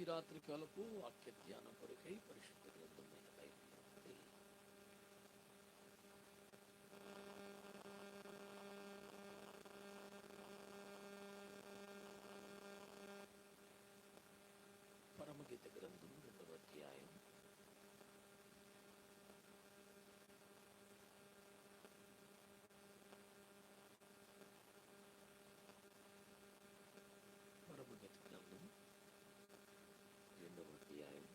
ఈ రాత్రి కాలపు వాక్య ధ్యానం కొరకై పరిశుద్ధ గ్రంథమైన బైబిల్ నుండి పరమగీత గ్రంథం రెండవ అధ్యాయం పరమగీత గ్రంథం రెండవ అధ్యాయం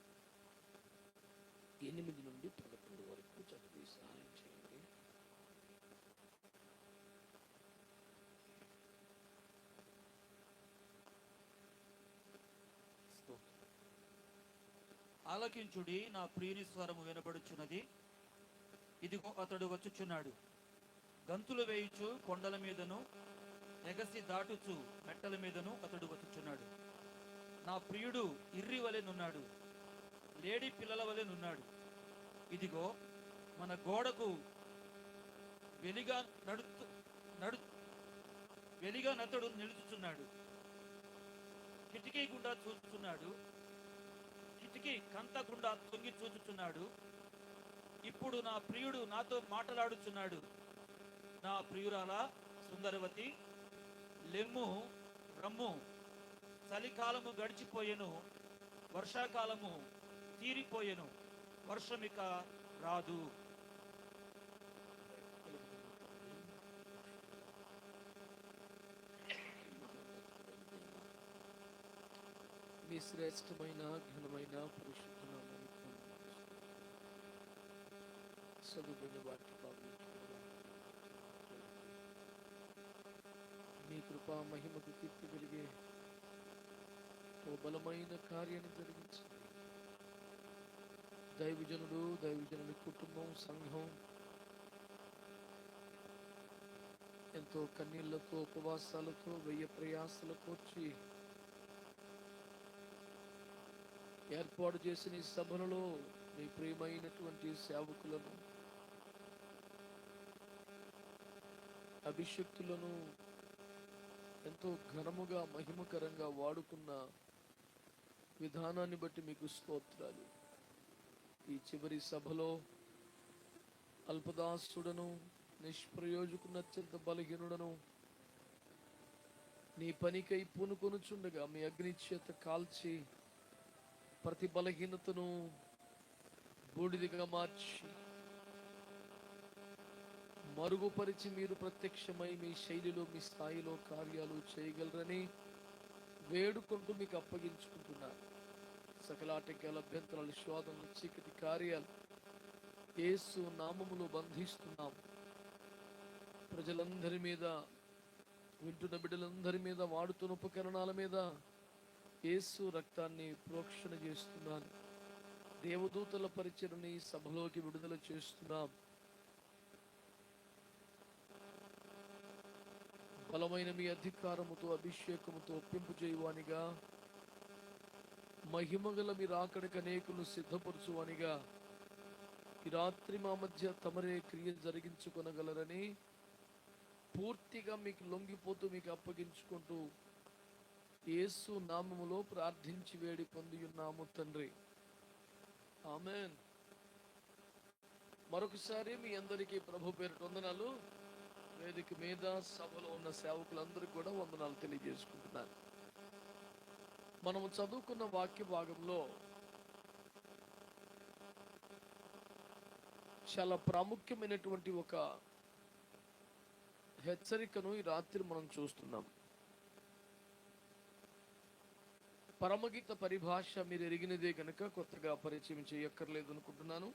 ఎనిమిది నుండి పదకొండు వరకు చదివి సహాయం చేయండి ఆలకించుడి నా ప్రియుని స్వరము వినబడుచున్నది. ఇదిగో అతడు వచ్చుచున్నాడు. గంతులు వేయుచు కొండల మీదను ఎగసి దాటుచు మెట్టల మీదను అతడు వచ్చుచున్నాడు. నా ప్రియుడు ఇర్రి వలెనున్నాడు లేడి పిల్లల వలెనున్నాడు ఇదిగో మన గోడకు వెలిగా నడుతు నడు వెలిగా నతడు నిలుచుచున్నాడు. కిటికీ గుండా చూస్తున్నాడు. కిటికీ కంత గుండా తొంగి చూచుచున్నాడు. ఇప్పుడు నా ప్రియుడు నాతో మాట్లాడుచున్నాడు. నా ప్రియురాల సుందరవతి లెమ్ము రమ్ము చలికాలము గడిచిపోయెను వర్షాకాలము తీరిపోయెను వర్షమిక రాదు. మీ శ్రేష్టమైన ఘనమైన పరిశుద్ధ నామానికి చదువుకునే వాటి మీ కృపా మహిమకు కీర్తి కలిగే ఓ బలమైన కార్యాన్ని జరిగించింది దైవజనుడు దైవజనుడి కుటుంబం సంఘం ఎంతో కన్నీళ్ళతో ఉపవాసాలతో వెయ్యి ప్రయాసాలకు వచ్చి ఏర్పాటు చేసిన ఈ సభలలో మీ ప్రియమైనటువంటి సేవకులను అభిషక్తులను ఎంతో ఘనముగా మహిమకరంగా వాడుకున్న విధానాన్ని బట్టి మీకు స్తోత్రాలు. ఈ చివరి సభలో అల్పదాసుడను నిష్ప్రయోజకున్న అత్యంత బలహీనుడను నీ పనికై పూనుకొనుచుండగా మీ అగ్ని చేత కాల్చి ప్రతి బలహీనతను బూడిదిగా మార్చి మరుగుపరిచి మీరు ప్రత్యక్షమై మీ శైలిలో మీ స్థాయిలో కార్యాలు చేయగలరని వేడుకుంటూ మీకు అప్పగించుకుంటున్నారు సకల ఆటంకాల అభ్యంతరాలు శోధనలు చీకటి కార్యాలు యేసు నామములు బంధిస్తున్నాం. ప్రజలందరి మీద వింటున్న బిడ్డలందరి మీద వాడుతున్న ఉపకరణాల మీద యేసు రక్తాన్ని ప్రోక్షణ చేస్తున్నాను దేవదూతల పరిచయని సభలోకి విడుదల చేస్తున్నాం. బలమైన మీ అధికారముతో అభిషేకముతో ఒప్పింపు చేయువానిగా మహిమగల మీ రాకడికి అనేకులు సిద్ధపరచువానిగా ఈ రాత్రి మా మధ్య తమరే క్రియ జరిగించుకొనగలరని పూర్తిగా మీకు లొంగిపోతూ మీకు అప్పగించుకుంటూ యేసు నామములో ప్రార్థించి వేడి పొంది ఉన్నాము తండ్రి. ఆమెన్. మరొకసారి మీ అందరికీ ప్రభు పేరు వందనాలు. వేదిక మీద సభలో ఉన్న సేవకులందరికీ కూడా వందనాలు తెలియజేసుకుంటున్నారు మనము చదువుకున్న వాక్య భాగంలో చాలా ప్రాముఖ్యమైనటువంటి ఒక హెచ్చరికను ఈ రాత్రి మనం చూస్తున్నాం. పరమగీత పరిభాష మీరు ఎరిగినదే గనుక కొత్తగా పరిచయం చేయక్కర్లేదు అనుకుంటున్నాను.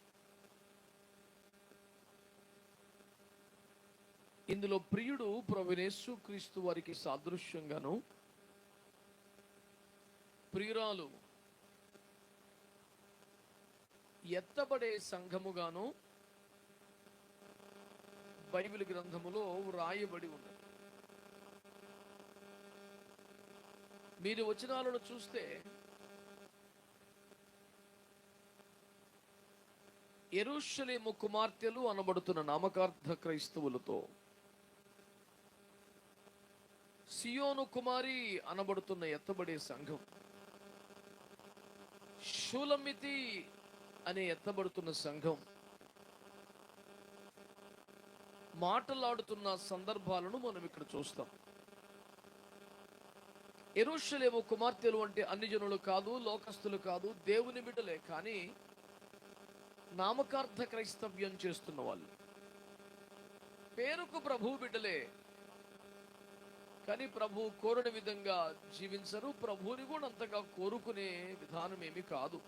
ఇందులో ప్రియుడు ప్రవినేసు క్రీస్తు వారికి సాదృశ్యంగాను ప్రియురాలు ఎత్తబడే సంఘముగాను బైబిల్ గ్రంథములో వ్రాయబడి ఉన్నది. మీరు వచనాలను చూస్తే ఎరుషలేము కుమార్తెలు అనబడుతున్న నామకార్థ క్రైస్తవులతో సియోను కుమారి అనబడుతున్న ఎత్తబడే సంఘం షూలమితి అనే ఎత్తబడుతున్న సంఘం మాటలాడుతున్న సందర్భాలను మనం ఇక్కడ చూస్తాం. ఎరుషలేము కుమార్తెలు అంటే అన్ని జనులు కాదు లోకస్తులు కాదు దేవుని బిడ్డలే. కానీ నామకార్థ క్రైస్తవ్యం చేస్తున్న వాళ్ళు. పేరుకు ప్రభు బిడ్డలే. కానీ ప్రభు కోరని విధంగా జీవించరు. ప్రభువుని కూడా అంతగా కోరుకునే విధానం ఏమి కాదు.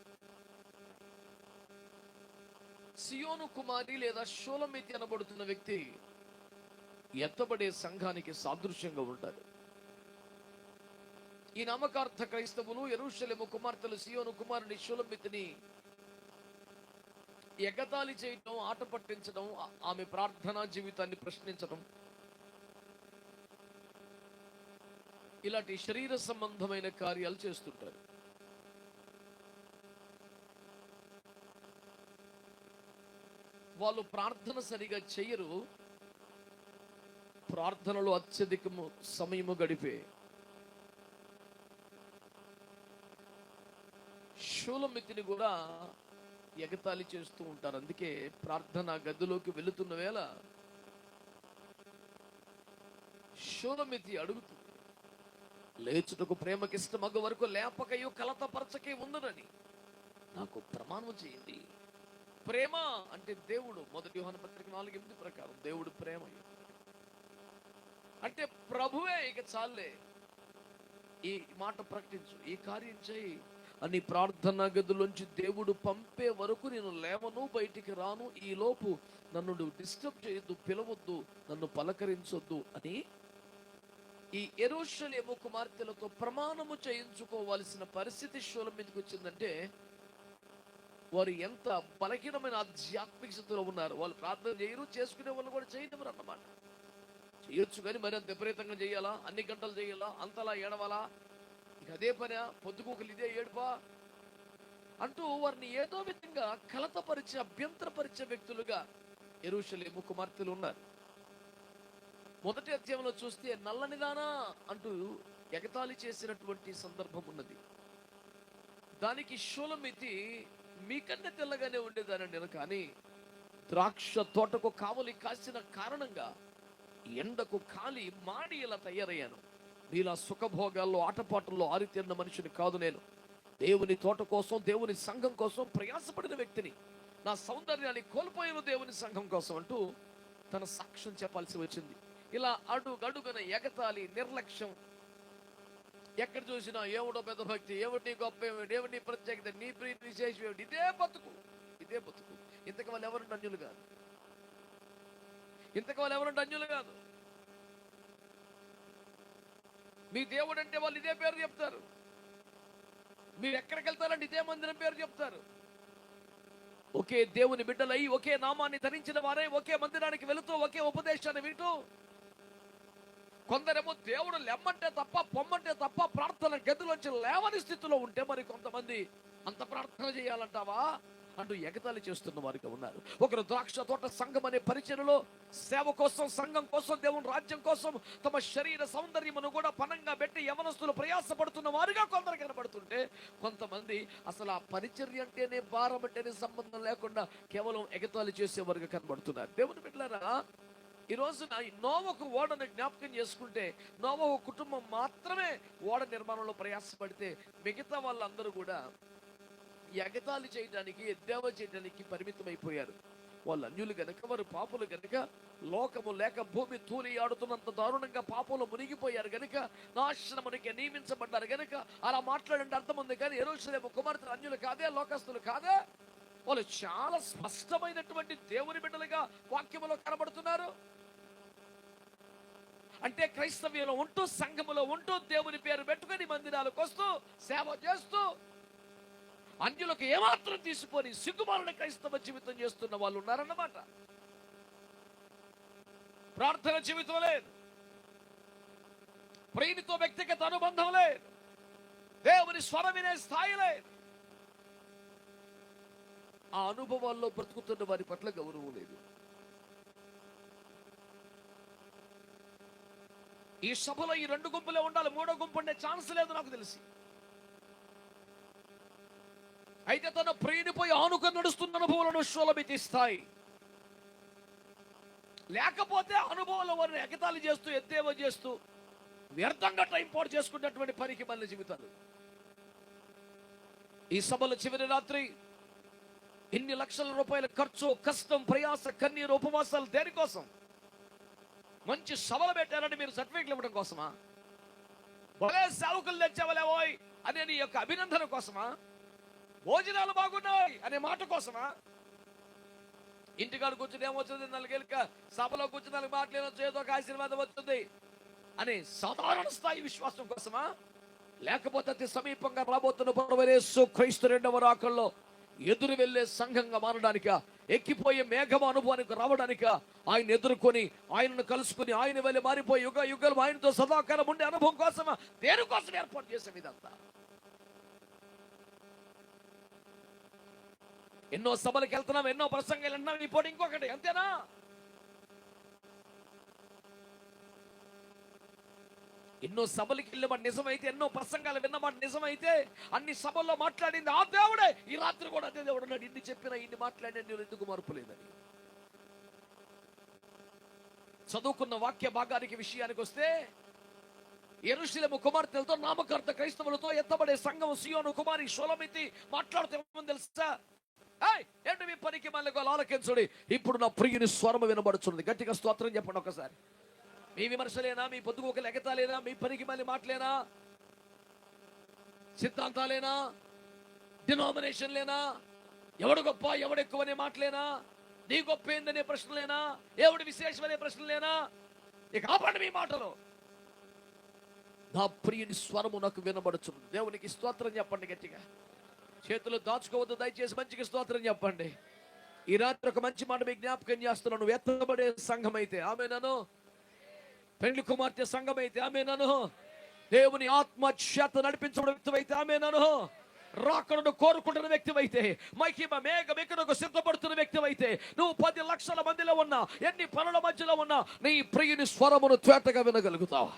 సియోను కుమారి లేదా షోలమితి అనబడుతున్న వ్యక్తి ఎత్తబడే సంఘానికి సాదృశ్యంగా ఉంటారు ఈ నామకార్థ క్రైస్తవులు ఎరుషలేము కుమార్తెలు సియోను కుమారుని షులమితిని ఎగతాళి చేయటం ఆట పట్టించడం ఆమె ప్రార్థనా జీవితాన్ని ప్రశ్నించడం. ఇలాంటి శరీర సంబంధమైన కార్యాలు చేస్తుంటారు. వాళ్ళు ప్రార్థన సరిగా చేయరు. ప్రార్థనలో అత్యధికము సమయము గడిపే షూలమితిని కూడా ఎగతాళి చేస్తూ ఉంటారు. అందుకే ప్రార్థన గదిలోకి వెళుతున్న వేళ షూలమితి అడుగుతుంది లేచుటకు ప్రేమకిష్ట మగ వరకు లేపకయు కలతపరచకే ఉందనని నాకు ప్రమాణం చేయండి. ప్రేమ అంటే దేవుడు. మొదటి వ్యూహాన పత్రిక నాలుగు ఎనిమిది ప్రకారం దేవుడు ప్రేమ. అంటే ప్రభువే ఇక చాలే ఈ మాట ప్రకటించు ఈ కార్యం చేయి. అని ప్రార్థనా గదిలోంచి దేవుడు పంపే వరకు నేను లేవను బయటికి రాను. ఈ లోపు నన్ను డిస్టర్బ్ చేయొద్దు పిలవద్దు నన్ను పలకరించొద్దు అని ఈ ఎరోషలేము కుమార్తెలతో ప్రమాణము చేయించుకోవాల్సిన పరిస్థితి శూలం మీదకి వచ్చిందంటే వారు ఎంత బలహీనమైన ఆధ్యాత్మిక స్థితిలో ఉన్నారు. వాళ్ళు ప్రార్థన చేయరు చేసుకునే వాళ్ళు కూడా చేయనివ్వరు అన్నమాట. చేయొచ్చు కానీ మరి అంత విపరీతంగా చేయాలా? అన్ని గంటలు చేయాలా? అంతలా ఏడవాలా? అదే పని పొద్దుకోకలు ఇదే ఏడుపా? అంటూ వారిని ఏదో విధంగా కలతపరిచే అభ్యంతరపరిచే వ్యక్తులుగా ఎరుషలేము కుమార్తెలు ఉన్నారు. మొదటి అధ్యాయంలో చూస్తే నల్లనిదానా అంటూ ఎగతాళి చేసినటువంటి సందర్భం ఉన్నది. దానికి షూలమితి మీకన్నా తెల్లగానే ఉండేదానండి నేను కానీ ద్రాక్ష తోటకు కావలి కాసిన కారణంగా ఎండకు కాలి మాడి ఇలా తయారయ్యాను. నీలా సుఖభోగాల్లో ఆటపాటల్లో ఆరితేరిన మనిషిని కాదు నేను. దేవుని తోట కోసం దేవుని సంఘం కోసం ప్రయాసపడిన వ్యక్తిని. నా సౌందర్యాన్ని కోల్పోయిన దేవుని సంఘం కోసం అంటూ తన సాక్ష్యం చెప్పాల్సి వచ్చింది. ఇలా అడుగడుగున ఎగతాళి నిర్లక్ష్యం. ఎక్కడ చూసినా ఏమిటో పెద్ద భక్తి ఏమిటి గొప్ప ఏమిటి ఏమిటి ప్రత్యేకత నీ ప్రీ విశేషం ఏమిటి? ఇదే బతుకు ఇదే బతుకు. ఇంతకు వాళ్ళు ఎవరు అన్యులు కాదు? ఇంతకు వాళ్ళు ఎవరు అన్యులు కాదు? మీ దేవుడు అంటే వాళ్ళు ఇదే పేరు చెప్తారు. మీరు ఎక్కడికి వెళ్తారంటే ఇదే మందిరం పేరు చెప్తారు. ఒకే దేవుని బిడ్డలై ఒకే నామాన్ని ధరించిన వారే ఒకే మందిరానికి వెళుతూ ఒకే ఉపదేశాన్ని వింటూ కొందరేమో దేవుడు లెమ్మంటే తప్ప పొమ్మంటే తప్ప ప్రార్థన గదిలోంచి లేవని స్థితిలో ఉంటే మరి కొంతమంది అంత ప్రార్థన చేయాలంటావా? అంటూ ఎగతాళి చేస్తున్న వారిగా ఉన్నారు. ఒకరు ద్రాక్ష తోట సంఘం అనే పరిచయలో సేవ కోసం సంఘం కోసం దేవుని రాజ్యం కోసం తమ శరీర సౌందర్యమును కూడా పనంగా పెట్టి యవనస్తులు ప్రయాసపడుతున్న వారిగా కొందరు కనబడుతుంటే కొంతమంది అసలు ఆ పరిచర్య అంటేనే భారం అంటేనే సంబంధం లేకుండా కేవలం ఎగతాళి చేసేవారుగా కనబడుతున్నారు. దేవుని బిడ్డలారా ఈ రోజున ఈ నోవకు ఓడను జ్ఞాపకం చేసుకుంటే నోవ కుటుంబం మాత్రమే ఓడ నిర్మాణంలో ప్రయాసపడితే మిగతా వాళ్ళందరూ కూడా ఎగతాళి చేయడానికి ఎద్దేవా చేయడానికి పరిమితమైపోయారు. వాళ్ళు అన్యులు గనక వారు పాపులు గనక లోకము లేక భూమి తూలి ఆడుతున్నంత దారుణంగా పాపంలో మునిగిపోయారు గనుక నాశనమునికి నియమించబడ్డారు గనుక అలా మాట్లాడంటే అర్థం ఉంది కానీ ఎరోషలేము కుమార్తెలు అన్యులు కాదే లోకస్తులు కాదే? వాళ్ళు చాలా స్పష్టమైనటువంటి దేవుని బిడ్డలుగా వాక్యములో కనబడుతున్నారు. అంటే క్రైస్తవ్యంలో ఉంటూ సంఘములో ఉంటూ దేవుని పేరు పెట్టుకొని మందిరాలకు వస్తూ సేవ చేస్తూ అన్యులకు ఏమాత్రం తీసుకొని సిగ్గుమాలిన క్రైస్తవ జీవితం చేస్తున్న వాళ్ళు ఉన్నారన్నమాట. ప్రార్థన జీవితం లేదు. ప్రేమితో వ్యక్తిగత అనుబంధం లేదు. దేవుని స్వరం వినే స్థాయి లేదు. ఆ అనుభవాల్లో బ్రతుకుతున్న వారి పట్ల గౌరవం లేదు. ఈ సభలో ఈ రెండు గుంపులే ఉండాలి. మూడో గుంపు ఉండే ఛాన్స్ లేదు నాకు తెలిసి. అయితే తన ప్రియునిపై ఆనుక నడుస్తున్న అనుభవాలను శోలమితిస్తాయి లేకపోతే అనుభవాల వారిని ఎగతాళి చేస్తూ ఎద్దేవో చేస్తూ వ్యర్థంగా టైం పాటు చేసుకున్నటువంటి పనికి మళ్ళీ జీవితాలు. ఈ సభలో చివరి రాత్రి ఇన్ని లక్షల రూపాయల ఖర్చు కష్టం ప్రయాస కన్నీరు ఉపవాసాలు దేనికోసం? మంచి సభలు పెట్టారని మీరు సర్టిఫికెట్లు ఇవ్వడం కోసమా? భలే సేవకులు తెచ్చేవలేవోయ్ అనే నీ యొక్క అభినందన కోసమా? భోజనాలు బాగున్నాయి అనే మాట కోసమా? ఇంటికాడ కూర్చుని ఏమొచ్చింది నలుగేళ్ళక సభలో కూర్చుని నాలుగు మాటలు ఏదో ఒక ఆశీర్వాదం వస్తుంది అనే సాధారణ స్థాయి విశ్వాసం కోసమా? లేకపోతే అతి సమీపంగా రాబోతున్న పరవరేసు క్రైస్తు రెండవ రాకల్లో ఎదురు వెళ్ళే సంఘంగా మారడానిక? ఎక్కిపోయే మేఘం అనుభవానికి రావడానిక? ఆయన ఎదుర్కొని ఆయనను కలుసుకుని ఆయన వెళ్ళి మారిపోయి యుగ యుగలు ఆయనతో సదాకాలం ఉండే అనుభవం కోసమా? దేనికోసం ఏర్పాటు చేసాం ఇదంతా? ఎన్నో సభలకు వెళ్తున్నాం ఎన్నో ప్రసంగాలు వింటున్నాం ఇప్పుడు ఇంకొకటి అంతేనా? ఎన్నో సభలకు వెళ్ళిన నిజమైతే ఎన్నో ప్రసంగాలు విన్నమాట నిజమైతే అన్ని సభల్లో మాట్లాడింది ఆ దేవుడే! ఈ రాత్రి కూడా అదే దేవుడు ఉన్నాడు ఇన్ని చెప్పినా ఇన్ని మాట్లాడిన నేను ఎందుకు మార్పు లేదని చదువుకున్న వాక్య భాగానికి విషయానికి వస్తే ఎరుశలేము కుమార్తెలతో నామకర్త క్రైస్తవులతో ఎత్తబడే సంఘం సియోను కుమారి షోలమితి మాట్లాడుతూ తెలుసా? ఏంటి మీ పనికి మళ్ళీ ఆలకించుడి ఇప్పుడు నా ప్రియుని స్వరము వినబడుచున్నది. గట్టిగా స్తోత్రం చెప్పండి ఒకసారి. మీ విమర్శలేనా? మీ పొద్దుకు ఒక లెగతాలేనా? మీ పనికి మళ్ళీ మాటలేనా? సిద్ధాంతాలేనా? డినామినేషన్లేనా? ఎవడు గొప్ప ఎవడు ఎక్కువ అనే మాటలేనా? నీ గొప్ప ఏందనే ప్రశ్నలేనా? ఎవడు విశేషం అనే ప్రశ్నలేనా? ఇక ఆపండి మీ మాటలు. నా ప్రియుని స్వరము నాకు వినబడుచున్నది. దేవునికి స్తోత్రం చెప్పండి గట్టిగా. చేతులు దాచుకోవద్దు. దయచేసి మంచికి స్తోత్రం చెప్పండి. ఈ రాత్రి ఒక మంచి మాట మీకు జ్ఞాపకం చేస్తున్నాను ఎత్తబడే సంఘం అయితే ఆమె నన్ను పెళ్ళి కుమార్తె సంఘం అయితే ఆమె నన్ను దేవుని ఆత్మ చేత నడిపించబడిన వ్యక్తి అయితే ఆమె నన్ను రాకడను కోరుకుంటున్న వ్యక్తి అయితే మైకిమ మేఘం ఎక్కడకు సిద్ధపడుతున్న వ్యక్తి అయితే నువ్వు పది లక్షల మందిలో ఉన్నా ఎన్ని పనుల మధ్యలో ఉన్నా నీ ప్రియుని స్వరమును త్వేటగా వినగలుగుతావా?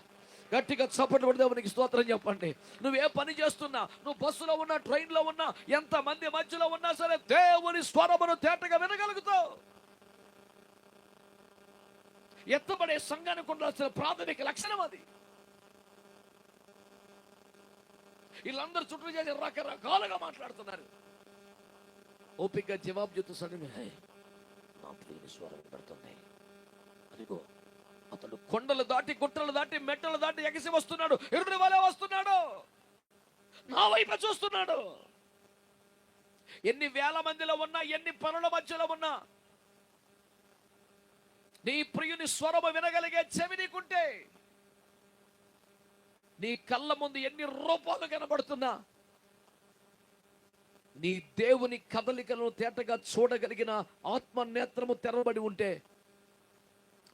గట్టిగా చప్పట్లు పడితే స్తోత్రం చెప్పండి. నువ్వు ఏ పని చేస్తున్నా? నువ్వు బస్సులో ఉన్నా ట్రైన్లో ఉన్నా ఎంత మంది మధ్యలో ఉన్నా సరే దేవుని స్వరమును తేటగా వినగలుగుతావు. ఎత్తబడే సంఘానికి ఉండాల్సిన ప్రాథమిక లక్షణం అది. వీళ్ళందరూ చుట్టూ చేసి రకరకాలుగా మాట్లాడుతున్నారు. ఓపిక జవాబు చెప్తూ సడన్ నా స్వరం పెడుతున్నాయి అదిగో అతడు కొండలు దాటి గుట్టలు దాటి మెట్టలు దాటి ఎగసి వస్తున్నాడు. ఎరుడి వలె వస్తున్నాడు. నా వైపు చూస్తున్నాడు. ఎన్ని వేల మందిలో ఉన్నా ఎన్ని పనుల మధ్యలో ఉన్నా నీ ప్రియుని స్వరము వినగలిగే చెవి నీకుంటే నీ కళ్ళ ముందు ఎన్ని రూపాలు కనబడుతున్నా నీ దేవుని కదలికలను తేటగా చూడగలిగిన ఆత్మ నేత్రము తెరవబడి ఉంటే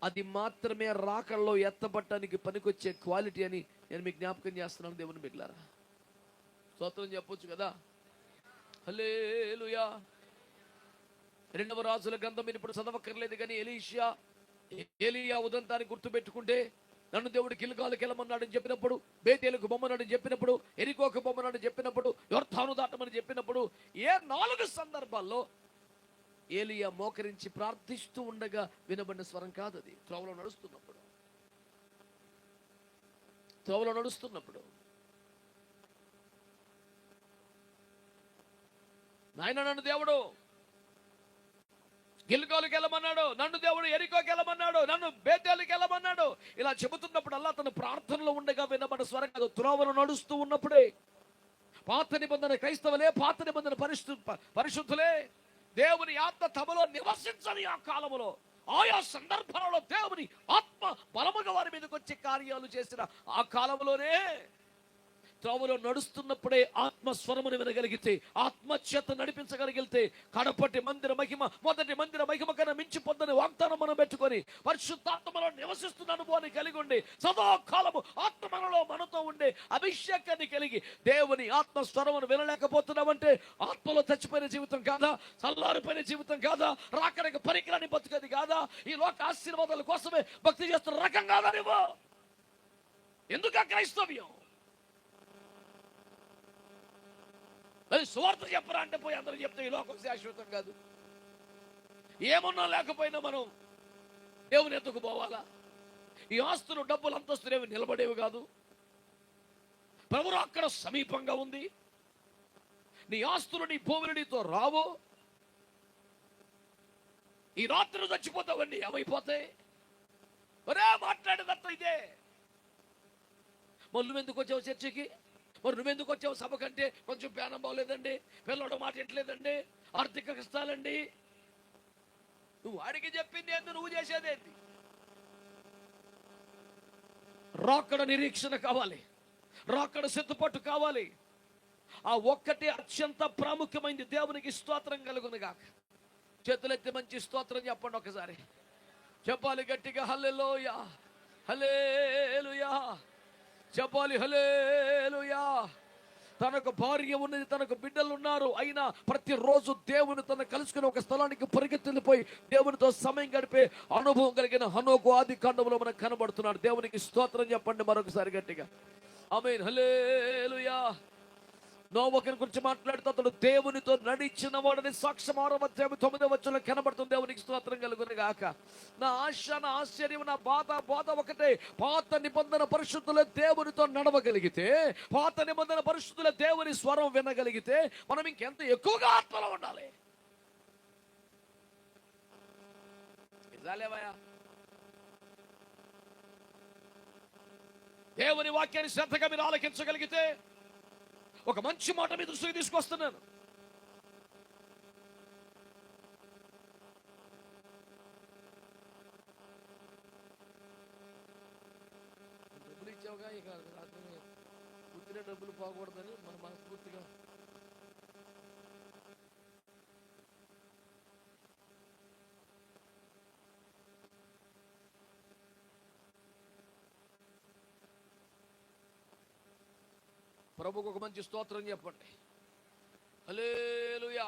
అది మాత్రమే రాకల్లో ఎత్తబట్టడానికి పనికొచ్చే క్వాలిటీ అని నేను మీకు జ్ఞాపకం చేస్తున్నాను దేవుని మిగిలారా స్తోత్రం చెప్పొచ్చు కదా? హలేలుయా రెండవ రాజుల గ్రంథం మీరు ఇప్పుడు చదవక్కర్లేదు కానీ ఎలీషియా ఏలియా ఉదంతాన్ని గుర్తుపెట్టుకుంటే నన్ను దేవుడు కిల్గాలకు వెళ్ళమన్నాడని చెప్పినప్పుడు బేతేలకు బొమ్మనాడని చెప్పినప్పుడు ఎరికోకు బొమ్మనాడని చెప్పినప్పుడు యోర్ధాను దాటమని చెప్పినప్పుడు ఏ నాలుగు సందర్భాల్లో ఏలియా మోకరించి ప్రార్థిస్తూ ఉండగా వినబడిన స్వరం కాదు అది. త్రోవలో నడుస్తున్నప్పుడు. త్రోవలో నడుస్తున్నప్పుడు. నాయన నన్ను దేవుడు. గిల్గోలుకి వెళ్ళమన్నాడు. నన్ను దేవుడు ఎరికోకి వెళ్ళమన్నాడు. నన్ను బేతాలకి వెళ్ళమన్నాడు. ఇలా చెబుతున్నప్పుడు అల్లా తన ప్రార్థనలో ఉండగా వినబడిన స్వరం కాదు. త్రోవలు నడుస్తూ ఉన్నప్పుడే. పాత నిబంధన క్రైస్తవులే పాత నిబంధన పరిశు పరిశుద్ధులే. దేవుని ఆత్మ తమలో నివసించని ఆ కాలములో ఆయా సందర్భాలలో దేవుని ఆత్మ బలముగా వారి మీదకి వచ్చి కార్యాలు చేసిన ఆ కాలంలోనే త్రోవలో నడుస్తున్నప్పుడే ఆత్మ స్వరమును వినగలిగితే ఆత్మ నడిపించగలిగితే కడపటి మందిర మహిమ మొదటి మందిర మహిమ కన్నా మించి పొందని వాగ్దానం మనం పెట్టుకొని పరిశుద్ధాత్మలో నివసిస్తున్న అనుభవాన్ని కలిగి ఉండి సదాకాలము ఆత్మలో మనతో ఉండే అభిషేకాన్ని కలిగి దేవుని ఆత్మ స్వరమును వినలేకపోతున్నామంటే ఆత్మలో చచ్చిపోయిన జీవితం కాదా? చల్లారిపోయిన జీవితం కాదా? రాకడానికి పరికరాన్ని బతుకది కాదా? ఈ లోక ఆశీర్వాదాల కోసమే భక్తి చేస్తున్న రకం కాదా నువ్వు ఎందుకు ఆ క్రైస్తవ్యం అది సువార్త చెప్పరా అంటే పోయి అందరూ చెప్తే ఈ లోకం శాశ్వతం కాదు. ఏమున్నా లేకపోయినా మనం దేవుని ఎత్తుకు పోవాలా? ఈ ఆస్తులు డబ్బులు అంతస్తులు ఏమి నిలబడేవి కాదు. ప్రభువు అక్కడ సమీపంగా ఉంది. నీ ఆస్తులు నీ భూములు నీతో రావు. ఈ రాత్రి చచ్చిపోతావన్నీ ఏమైపోతాయి ఒరే మాట్లాడేదంతా ఇదే. మరి ఎందుకు వచ్చావు చర్చికి? మరి నువ్వెందుకు వచ్చావు సభ కంటే కొంచెం ప్యానం బాగోలేదండి. పిల్లడు మాట ఎట్లేదండి ఆర్థిక కష్టాలండి. నువ్వు వాడికి చెప్పింది ఏంది? నువ్వు చేసేదేంటి రాకడ నిరీక్షణ కావాలి. రాకడ సిద్ధపట్టు కావాలి. ఆ ఒక్కటి అత్యంత ప్రాముఖ్యమైనది దేవునికి స్తోత్రం కలుగును గాక. చేతులెత్తి మంచి స్తోత్రం చెప్పండి ఒకసారి. చెప్పాలి గట్టిగా హల్లెలూయా హల్లెలూయా. చెప్పాలి హలేలుయా తనకు భార్య ఉన్నది తనకు బిడ్డలు ఉన్నారు. అయినా ప్రతిరోజు దేవుని తన కలుసుకుని ఒక స్థలానికి పరిగెత్తిపోయి దేవునితో సమయం గడిపే అనుభవం కలిగిన హనోకు ఆది కాండంలో మనకు కనబడుతున్నాడు. దేవునికి స్తోత్రం చెప్పండి మరొకసారి గట్టిగా. ఆమె నో ఒకరి గురించి మాట్లాడుతూ అతడు దేవునితో నడిచిన వాడని సాక్ష్యం ఆరవ అధ్యాయం తొమ్మిదో వచ్చలో కనబడుతుంది. దేవునికి స్తోత్రం కలుగుని గాక. నా ఆశ నా ఆశ్చర్యం నా బాధ బాధ ఒకటే. పాత నిబంధన పరిశుద్ధుల దేవునితో నడవగలిగితే పాత నిబంధన పరిశుద్ధుల దేవుని స్వరం వినగలిగితే మనం ఇంకెంత ఎక్కువగా ఆత్మలో ఉండాలి? దేవుని వాక్యాన్ని శ్రద్ధగా మీరు ఆలకించగలిగితే ఒక మంచి మాట మీ దృష్టికి తీసుకొస్తున్నాను. డబ్బులు ఇచ్చావుగా ఇక రాత్రి పూర్తిగా డబ్బులు పోకూడదని మన మనస్ఫూర్తిగా ప్రభుకు ఒక మంచి స్తోత్రం చెప్పండి. హలేలుయా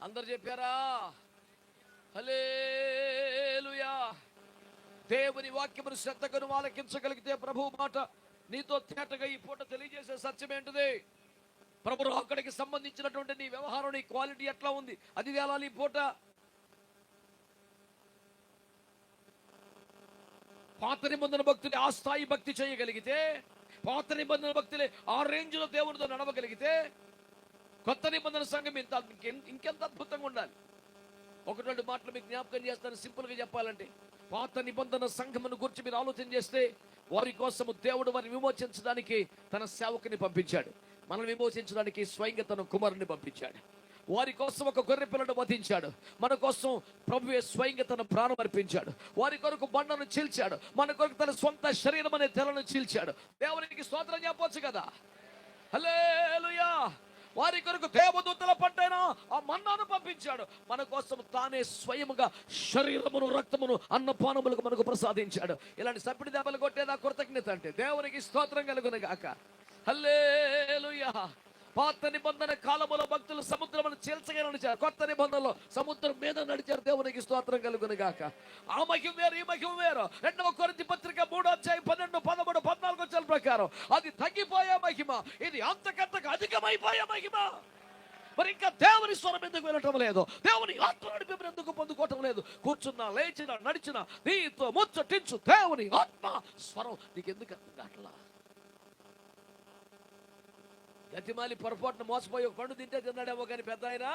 అందరు చెప్పారా? హలేలుయా దేవుని వాక్యమును శ్రద్ధగా నువ్వు ఆలకించగలిగితే ప్రభు మాట నీతో తేటగా ఈ పూట తెలియజేసే సత్యం ఏంటిది? ప్రభు అక్కడికి సంబంధించినటువంటి నీ వ్యవహారం నీ క్వాలిటీ ఎట్లా ఉంది? అది తేలాలి ఈ పూట. పాత నిబంధన భక్తులు ఆ స్థాయి భక్తి చేయగలిగితే పాత నిబంధన భక్తులే ఆ రేంజ్లో దేవునితో నడవగలిగితే కొత్త నిబంధన సంఘం ఇంత ఇంకెంత అద్భుతంగా ఉండాలి. ఒకటి రెండు మాటలు మీకు జ్ఞాపకం చేస్తాను సింపుల్గా చెప్పాలంటే. పాత నిబంధన సంఘమును గురించి మీరు ఆలోచన చేస్తే వారి కోసము దేవుడు వారిని విమోచించడానికి తన సేవకుని పంపించాడు. మనం విమోచించడానికి స్వయంగా తన కుమారుని పంపించాడు. వారి కోసం ఒక గొర్రె పిల్లను వధించాడు. మన కోసం ప్రభువే స్వయంగా తన ప్రాణం అర్పించాడు. వారి కొరకు బండను చీల్చాడు. మన కొరకు తన సొంత శరీరం అనే తెలను చీల్చాడు. దేవునికి స్తోత్రం చెప్పొచ్చు కదా? హలేలుయా వారి కొరకు దేవదూతల పట్టైన ఆ మన్నాను పంపించాడు. మన కోసం తానే స్వయముగా శరీరమును రక్తమును అన్నపానములకు మనకు ప్రసాదించాడు. ఇలాంటి సప్పిడి దెబ్బలు కొట్టేదా కృతజ్ఞత అంటే దేవునికి స్తోత్రం కలుగునగాక హల్లేలుయా! పాత నిబంధన కాలములో భక్తులు సముద్రమును చీల్చగా నడిచారు కొత్త నిబంధనలో సముద్రం మీద నడిచారు. దేవునికి స్తోత్రం కలుగును గాక. ఆ మహిమ వేరు ఈ మహిమ వేరు. రెండవ కొరింథీ పత్రిక మూడో అధ్యాయం పన్నెండు పదమూడు పద్నాలుగు వచ్చాల ప్రకారం అది తగ్గిపోయే మహిమ ఇది అంతకంతకు అధికమైపోయే మహిమ. మరి ఇంకా దేవుని స్వరం ఎందుకు వినటం లేదు? దేవుని ఆత్మ నడిపి ఎందుకు పొందుకోవటం లేదు? కూర్చున్నా లేచినా నడిచినా నీతో ముచ్చటించు దేవుని ఆత్మ స్వరం. నీకు ఎందుకు అర్థం కావట్లా? గతిమాలి పొరపాటున మోసపోయి ఒక పండు తింటే తిన్నాడేమో కానీ పెద్ద ఆయన.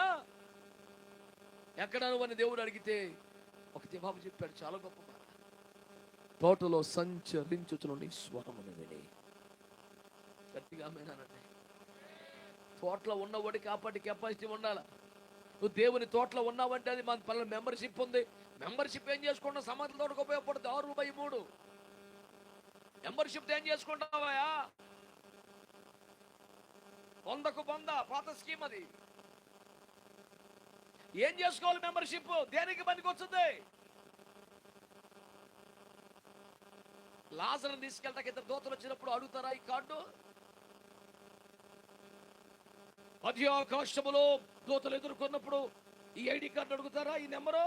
ఎక్కడ అని దేవుడు అడిగితే ఒక జవాబు చెప్పాడు చాలా గొప్ప మాట. తోటలో సంచరించుచున్న నీ స్వరమును విని. గట్టిగా ఆమెనానండి తోటలో ఉన్నవాడికి కాపాటి కెపాసిటీ ఉండాల. నువ్వు దేవుని తోటలో ఉన్నావంటే అది మన పనుల మెంబర్షిప్ ఉంది. మెంబర్షిప్ ఏం చేసుకుంటా సమాధుల తోటకు ఉపయోగపడుతుంది ఆరు బై మూడు. మెంబర్షిప్ ఏం చేసుకుంటావా వందకు వంద పాత స్కీమ్ అది. ఏం చేసుకోవాలి మెంబర్షిప్? దేనికి పనికి వస్తుంది లాజర్ తీసుకెళ్తాక ఇద్దరు దోతలు వచ్చినప్పుడు అడుగుతారా ఈ కార్డు? మధ్య ఆకాశములో దోతలు ఎదుర్కొన్నప్పుడు ఈ ఐడి కార్డు అడుగుతారా ఈ నెంబరు?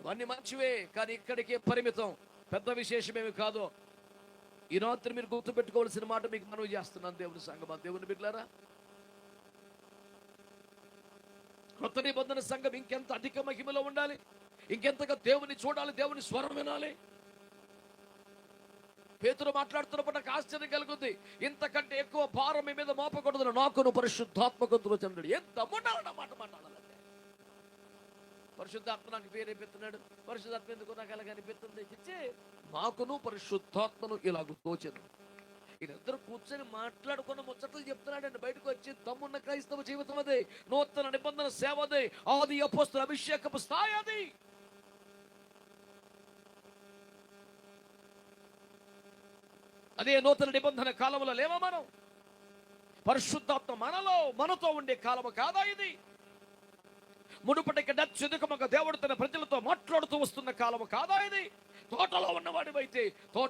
అవన్నీ మంచివే కానీ ఇక్కడికే పరిమితం. పెద్ద విశేషమేమి కాదు. ఈ రాత్రి మీరు గుర్తుపెట్టుకోవాల్సిన మాట మీకు మనవి చేస్తున్నాను దేవుని సంఘం దేవుని బిడ్డలారా కొత్త నిబంధన సంఘం ఇంకెంత అధిక మహిమలో ఉండాలి? ఇంకెంతగా దేవుని చూడాలి దేవుని స్వరం వినాలి? పేతురు మాట్లాడుతున్నప్పుడు నాకు ఆశ్చర్యం కలుగుద్ది. ఇంతకంటే ఎక్కువ భారం మీ మీద మోపకూడదు నాకును పరిశుద్ధాత్మకంతులు చంద్రుడు. ఎంత ఉండాలన్నమాట మాట పరిశుద్ధాత్మ నాకు పేరేపెత్తున్నాడు పరిశుద్ధాత్మ ఎందుకు నాకు ఎలా కనిపిస్తుంది చిచ్చే మాకును పరిశుద్ధాత్మను ఇలాగ తోచను. వీళ్ళిద్దరు కూర్చొని మాట్లాడుకున్న ముచ్చట్లు చెప్తున్నాడండి. బయటకు వచ్చి తమ్మున్న క్రైస్తవ జీవితం అదే నూతన నిబంధన సేవ అదే ఆది అపోస్తుల అభిషేకపు స్థాయి అది. అదే నూతన నిబంధన కాలంలో లేవా మనం పరిశుద్ధాత్మ మనలో మనతో ఉండే కాలము కాదా ఇది? మునుపటికి నచ్చెదుకమగ దేవుడు తన ప్రజలతో మాట్లాడుతూ వస్తున్న కాలము కాదా ఇది? తోటలో ఉన్నవాడివైతే తోట